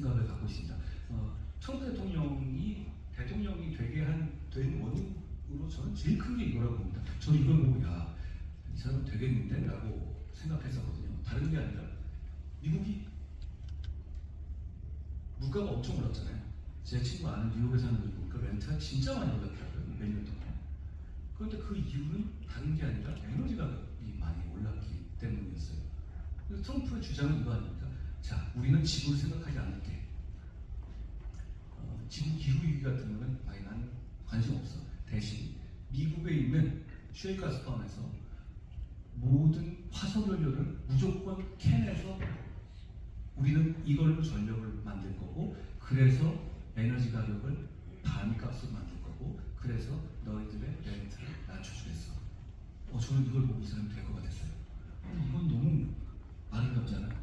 생각을 갖고 있습니다. 어, 트럼프 대통령이 대통령이 되게 한 된 원인으로 저는 제일 큰 게 이거라고 봅니다. 저는 이걸 보고 야, 이 사람 되겠는데라고 생각했었거든요. 다른 게 아니라 미국이 물가가 엄청 올랐잖아요. 제 친구 아는 뉴욕에 사는 분이 보니까 렌트가 진짜 많이 올랐더라고요. 몇년 동안. 그런데 그 이유는 다른 게 아니라 에너지 가격이 많이 올랐기 때문이었어요. 트럼프의 주장은 이거 아닙니까? 자, 우리는 지구를 생각하지 않을게. 어, 지구 기후 위기 같은 거는 아예 난 관심 없어. 대신 미국에 있는 쉐일가스 포함해서 모든 화석연료를 무조건 캔에서 우리는 이걸로 전력을 만들 거고 그래서 에너지 가격을 반값으로 만들 거고 그래서 너희들의 렌트를 낮춰주겠어. 어 저는 이걸 보고 이 사람이 될것 같았어요. 어, 이건 너무 아름답잖아요.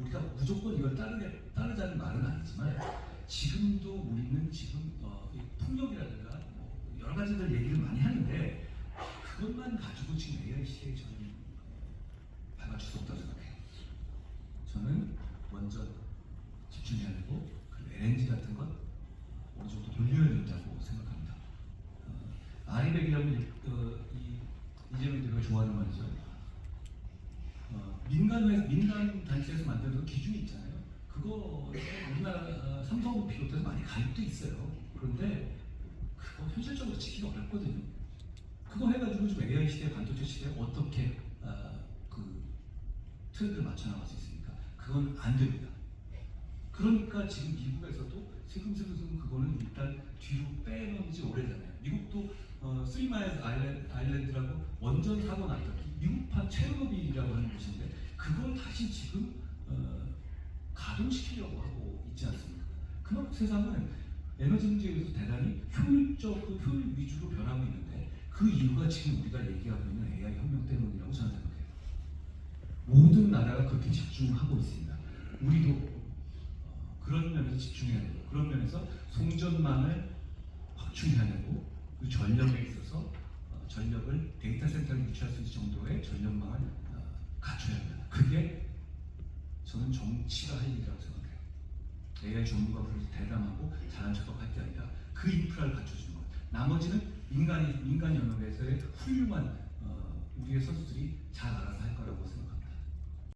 우리가 무조건 이걸 따르게, 따르자는 말은 아니지만 지금도 우리는 지금 어, 이 폭력이라든가 뭐 여러 가지들 얘기를 많이 하는데 그것만 가지고 지금 AI 시대에 저는 밟아줄 수 없다고 생각해요. 저는 먼저 집중해야 되고 그 LNG 같은 건 어느 정도 돌려야 된다고 생각합니다. 어, 아리백이라면 어, 이 이재명 대표가 좋아하는 말이죠. 어, 민간회 민간 단체에서 만드는 기준이 있잖아요. 그거 우리나라 어, 삼성을 비롯해서 많이 가입돼 있어요. 그런데 그거 현실적으로 지키기 어렵거든요. 그거 해가지고 지금 AI 시대, 반도체 시대에 어떻게 어, 그 트렌드를 맞춰 나갈 수 있습니까? 그건 안 됩니다. 그러니까 지금 미국에서도 슬금슬금 그거는 일단 뒤로 빼놓은 지 오래잖아요. 미국도 어, 스리마일 아일랜드, 아일랜드라고 원전 사고 났던 미국판 그걸 다시 지금 어, 가동시키려고 하고 있지 않습니까? 그만큼 세상은 에너지 문제에 대해서 대단히 효율적, 그 효율 위주로 변하고 있는데 그 이유가 지금 우리가 얘기하고 있는 AI 혁명 때문이라고 저는 생각해요. 모든 나라가 그렇게 집중하고 있습니다. 우리도 어, 그런 면에서 집중해야 되고 그런 면에서 송전망을 확충해야 되고 그 전력에 있어서 어, 전력을 데이터 센터에 유치할 수 있을 정도의 전력망을 어, 갖춰야 합니다. 그게 저는 정치가 할 일이라고 생각해요. AI 전문가들이 대담하고 잘한 척하고 할 게 아니라 그 인프라를 갖춰주는 것. 나머지는 민간이 민간 영역에서의 훌륭한 어, 우리의 선수들이 잘